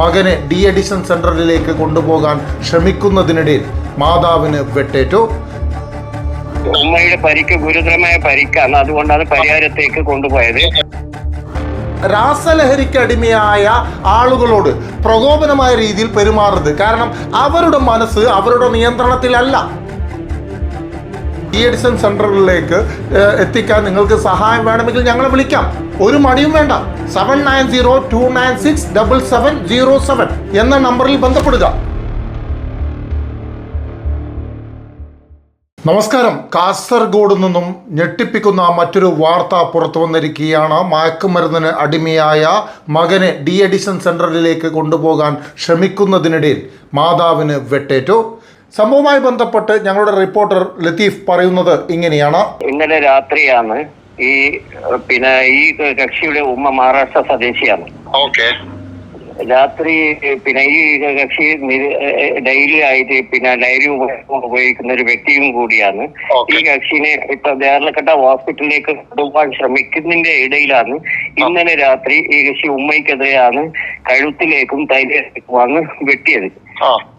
മകനെ D edition സെന്ററിലേക്ക് കൊണ്ടുപോകാൻ ശ്രമിക്കുന്നതിനിടയിൽ മാതാവിന് വെട്ടേറ്റു. അമ്മയുടെ പരിക്ക് ഗുരുതരമായ പരിക്കാണ്. അതുകൊണ്ടാണ് പരിഹാരത്തേക്ക് കൊണ്ടുപോയത്. രാസലഹരിക്ക് അടിമയായ ആളുകളോട് പ്രകോപനമായ രീതിയിൽ പെരുമാറരുത് കാരണം അവരുടെ മനസ്സ് അവരുടെ നിയന്ത്രണത്തിലല്ല. ഈ എഡിസൺ സെന്ററുകളിലേക്ക് എത്തിക്കാൻ നിങ്ങൾക്ക് സഹായം വേണമെങ്കിൽ ഞങ്ങളെ വിളിക്കാം. ഒരു മടിയും വേണ്ട. Seven nine zero two nine six double seven zero seven എന്ന നമ്പറിൽ ബന്ധപ്പെടുക. നമസ്കാരം. കാസർഗോഡ് നിന്നും ഞെട്ടിപ്പിക്കുന്ന മറ്റൊരു വാർത്ത പുറത്തു വന്നിരിക്കുകയാണ്. മയക്കുമരുന്നിന് അടിമയായ മകനെ ഡി എഡിഷൻ സെന്ററിലേക്ക് കൊണ്ടുപോകാൻ ശ്രമിക്കുന്നതിനിടയിൽ മാതാവിന് വെട്ടേറ്റു. സംഭവവുമായി ബന്ധപ്പെട്ട് ഞങ്ങളുടെ റിപ്പോർട്ടർ ലത്തീഫ് പറയുന്നത് ഇങ്ങനെയാണ്. ഇന്നലെ രാത്രിയാണ് ഈ പിന്നെ ഈ കക്ഷിയുടെ ഉമ്മ മഹാരാഷ്ട്ര സ്വദേശിയാണ്. ഓക്കെ രാത്രി പിന്നെ ഈ കക്ഷി ഡെയിലി ആയിട്ട് പിന്നെ ഡയറി ഉപയോഗിക്കുന്ന ഒരു വ്യക്തിയും കൂടിയാണ്. ഈ കക്ഷിനെ ഇപ്പൊ ദേർലക്കട്ട ഹോസ്പിറ്റലിലേക്ക് കൊണ്ടുപോകാൻ ശ്രമിക്കുന്നതിന്റെ ഇടയിലാണ് ഇന്നലെ രാത്രി ഈ കക്ഷി ഉമ്മയ്ക്കെതിരെയാണ് കഴുത്തിലേക്കും തൈലേക്കുമാണ് വെട്ടിയത്.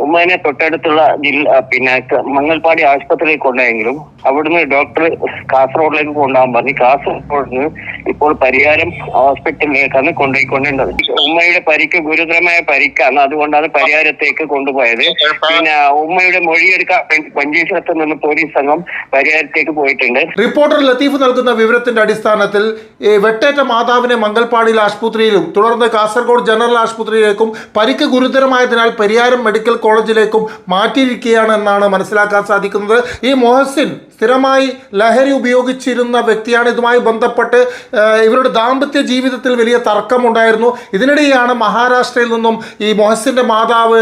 ഉമ്മനെ തൊട്ടടുത്തുള്ള ജില്ല പിന്നെ മങ്ങൽപ്പാടി ആശുപത്രിയിൽ കൊണ്ടായെങ്കിലും അവിടുന്ന് ഡോക്ടർ കാസർഗോഡിലേക്ക് കൊണ്ടുപോകാൻ പറഞ്ഞു. കാസർഗോഡിന് ഇപ്പോൾ പരിഹാരം ഹോസ്പിറ്റലിലേക്കാണ് കൊണ്ടുപോയിക്കൊണ്ടേണ്ടത് ഉമ്മയുടെ പരിക്ക് ഗുരുതരമായ പരിക്കാണ്. അതുകൊണ്ടാണ് പരിഹാരത്തേക്ക് കൊണ്ടുപോയത്. പിന്നെ ഉമ്മയുടെ മൊഴിയെടുക്കാൻ വേണ്ടി മഞ്ചേശ്വരത്ത് നിന്ന് പോലീസ് സംഘം പരിഹാരത്തേക്ക് പോയിട്ടുണ്ട്. റിപ്പോർട്ടർ ലത്തീഫ് നൽകുന്ന വിവരത്തിന്റെ അടിസ്ഥാനത്തിൽ വെട്ടേറ്റ മാതാവിനെ മംഗൽപാടിയിൽ ആശുപത്രിയിലും തുടർന്ന് കാസർഗോഡ് ജനറൽ ആശുപത്രിയിലേക്കും പരിക്ക് ഗുരുതരമായതിനാൽ പരിയാരം മെഡിക്കൽ കോളേജിലേക്കും മാറ്റിയിരിക്കുകയാണ് എന്നാണ് മനസ്സിലാക്കാൻ സാധിക്കുന്നത്. ഈ മൊഹസിൻ സ്ഥിരമായി ലഹരി ഉപയോഗിച്ചിരുന്ന വ്യക്തിയാണ്. ഇതുമായി ബന്ധപ്പെട്ട് ഇവരുടെ ദാമ്പത്യ ജീവിതത്തിൽ വലിയ തർക്കമുണ്ടായിരുന്നു. ഇതിനിടെയാണ് മഹാരാഷ്ട്രയിൽ നിന്നും ഈ മൊഹസിന്റെ മാതാവ്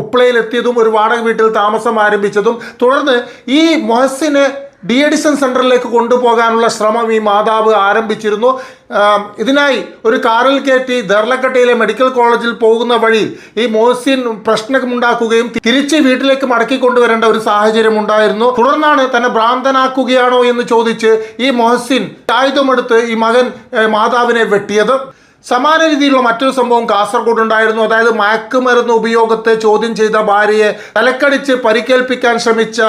ഉപ്പളയിലെത്തിയതും ഒരു വാടക വീട്ടിൽ താമസം ആരംഭിച്ചതും. തുടർന്ന് ഈ മൊഹസിനെ ഡി എഡിസൺ സെന്ററിലേക്ക് കൊണ്ടുപോകാനുള്ള ശ്രമം ഈ മാതാവ് ആരംഭിച്ചിരുന്നു. ഇതിനായി ഒരു കാറിൽ കയറ്റി ദർലക്കട്ടയിലെ മെഡിക്കൽ കോളേജിൽ പോകുന്ന വഴി ഈ മോസിൻ പ്രശ്നമുണ്ടാക്കുകയും തിരിച്ച് വീട്ടിലേക്ക് മടക്കി കൊണ്ടുവരേണ്ട ഒരു സാഹചര്യം ഉണ്ടായിരുന്നു. തുടർന്നാണ് തന്നെ ഭ്രാന്തനാക്കുകയാണോ എന്ന് ചോദിച്ച് ഈ മൊഹസിൻ ആയുധമെടുത്ത് ഈ മകൻ മാതാവിനെ വെട്ടിയത്. സമാന രീതിയിലുള്ള മറ്റൊരു സംഭവം കാസർഗോഡ് ഉണ്ടായിരുന്നു അതായത് മയക്കുമരുന്ന് ഉപയോഗത്തെ ചോദ്യം ചെയ്ത ഭാര്യയെ തലക്കടിച്ച് പരിക്കേൽപ്പിക്കാൻ ശ്രമിച്ച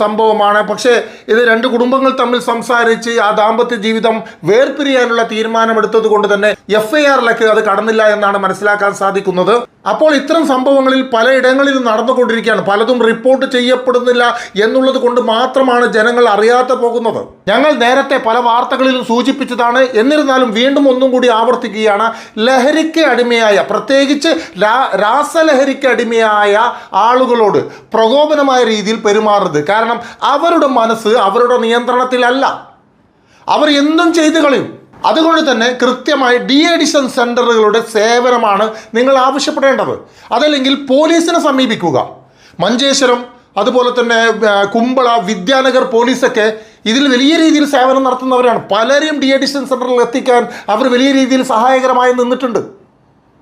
സംഭവമാണ്. പക്ഷേ ഇത് രണ്ട് കുടുംബങ്ങൾ തമ്മിൽ സംസാരിച്ച് ആ ദാമ്പത്യ ജീവിതം വേർപിരിയാനുള്ള തീരുമാനമെടുത്തത് കൊണ്ട് തന്നെ എഫ് ഐ ആറിലേക്ക് അത് കടന്നില്ല എന്നാണ് മനസ്സിലാക്കാൻ സാധിക്കുന്നത്. അപ്പോൾ ഇത്തരം സംഭവങ്ങളിൽ പലയിടങ്ങളിലും നടന്നുകൊണ്ടിരിക്കുകയാണ്. പലതും റിപ്പോർട്ട് ചെയ്യപ്പെടുന്നില്ല എന്നുള്ളത് കൊണ്ട് മാത്രമാണ് ജനങ്ങൾ അറിയാതെ പോകുന്നത്. ഞങ്ങൾ നേരത്തെ പല വാർത്തകളിലും സൂചിപ്പിച്ചതാണ്. എന്നിരുന്നാലും വീണ്ടും ഒന്നും കൂടി ആവർത്തിക്കുകയാണ്. ലഹരിക്ക് അടിമയായ പ്രത്യേകിച്ച് രാസലഹരിക്ക് അടിമയായ ആളുകളോട് പ്രകോപനമായ രീതിയിൽ പെരുമാറരുത്. കാരണം അവരുടെ മനസ്സ് അവരുടെ നിയന്ത്രണത്തിലല്ല. അവർ എന്തും ചെയ്തു കളയും. അതുകൊണ്ട് തന്നെ കൃത്യമായി ഡി എഡിഷൻ സെന്ററുകളുടെ സേവനമാണ് നിങ്ങൾ ആവശ്യപ്പെടേണ്ടത്. അതല്ലെങ്കിൽ പോലീസിനെ സമീപിക്കുക. മഞ്ചേശ്വരം അതുപോലെ തന്നെ കുമ്പള വിദ്യാനഗർ പോലീസൊക്കെ ഇതിൽ വലിയ രീതിയിൽ സേവനം നടത്തുന്നവരാണ്. പലരെയും ഡി എഡിഷൻ സെന്ററിൽ എത്തിക്കാൻ അവർ വലിയ രീതിയിൽ സഹായകരമായി നിന്നിട്ടുണ്ട്.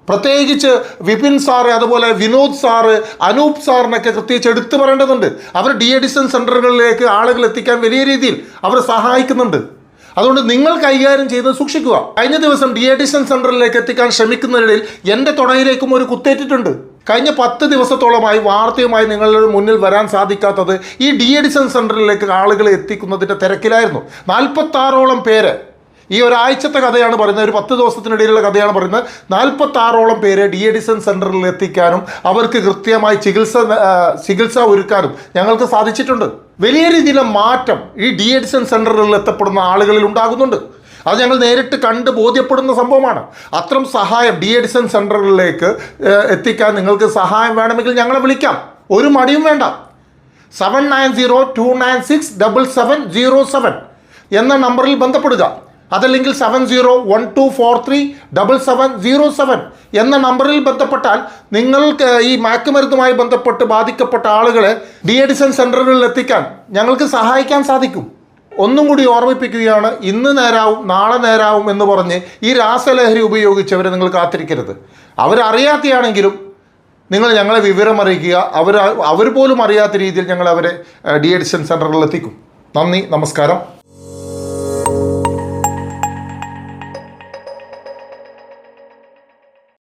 പ്രത്യേകിച്ച് വിപിൻ സാറ് അതുപോലെ വിനോദ് സാറ് അനൂപ് സാറിനൊക്കെ പ്രത്യേകിച്ച് എടുത്തു പറയേണ്ടതുണ്ട്. അവർ ഡി എഡിഷൻ സെന്ററുകളിലേക്ക് ആളുകൾ എത്തിക്കാൻ വലിയ രീതിയിൽ അവർ സഹായിക്കുന്നുണ്ട്. അതുകൊണ്ട് നിങ്ങൾ കൈകാര്യം ചെയ്ത് സൂക്ഷിക്കുക. കഴിഞ്ഞ ദിവസം ഡി സെന്ററിലേക്ക് എത്തിക്കാൻ ശ്രമിക്കുന്നതിനിടയിൽ എന്റെ തുടയിലേക്കും ഒരു കുത്തേറ്റിട്ടുണ്ട്. കഴിഞ്ഞ പത്ത് ദിവസത്തോളമായി വാർത്തയുമായി നിങ്ങളുടെ മുന്നിൽ വരാൻ സാധിക്കാത്തത് ഈ ഡി എഡിസൺ സെന്ററിലേക്ക് ആളുകളെ എത്തിക്കുന്നതിന്റെ തിരക്കിലായിരുന്നു. നാൽപ്പത്താറോളം പേര് ഈ ഒരാഴ്ചത്തെ കഥയാണ് പറയുന്നത്. ഒരു പത്ത് ദിവസത്തിനിടയിലുള്ള കഥയാണ് പറയുന്നത്. നാൽപ്പത്താറോളം പേരെ ഡി എഡിസൺ സെന്ററിൽ എത്തിക്കാനും അവർക്ക് കൃത്യമായി ചികിത്സ ചികിത്സ ഒരുക്കാനും ഞങ്ങൾക്ക് സാധിച്ചിട്ടുണ്ട്. വലിയ രീതിയിലെ മാറ്റം ഈ ഡി എഡിസൺ സെന്ററിൽ എത്തപ്പെടുന്ന ആളുകളിൽ ഉണ്ടാകുന്നുണ്ട്. അത് ഞങ്ങൾ നേരിട്ട് കണ്ട് ബോധ്യപ്പെടുന്ന സംഭവമാണ്. അത്തരം സഹായം ഡി എഡിസൺ സെന്ററിലേക്ക് എത്തിക്കാൻ നിങ്ങൾക്ക് സഹായം വേണമെങ്കിൽ ഞങ്ങളെ വിളിക്കാം. ഒരു മടിയും വേണ്ട. Seven nine zero two nine six double seven zero seven എന്ന നമ്പറിൽ ബന്ധപ്പെടുക. അതല്ലെങ്കിൽ seven zero one two four three double seven zero seven എന്ന നമ്പറിൽ ബന്ധപ്പെട്ടാൽ നിങ്ങൾക്ക് ഈ മയക്കുമരുന്നുമായി ബന്ധപ്പെട്ട് ബാധിക്കപ്പെട്ട ആളുകളെ ഡി എഡിസൺ സെന്ററുകളിൽ എത്തിക്കാൻ ഞങ്ങൾക്ക് സഹായിക്കാൻ സാധിക്കും. ഒന്നും കൂടി ഓർമ്മിപ്പിക്കുകയാണ് ഇന്ന് നേരാവും നാളെ നേരാവും എന്ന് പറഞ്ഞ് ഈ രാസലഹരി ഉപയോഗിച്ചവരെ നിങ്ങൾ കാത്തിരിക്കരുത്. അവരറിയാത്തയാണെങ്കിലും നിങ്ങൾ ഞങ്ങളെ വിവരം അറിയിക്കുക. അവർ അവർ പോലും അറിയാത്ത രീതിയിൽ ഞങ്ങൾ അവരെ ഡി എഡിസൺ സെന്ററുകളിൽ എത്തിക്കും. നന്ദി നമസ്കാരം.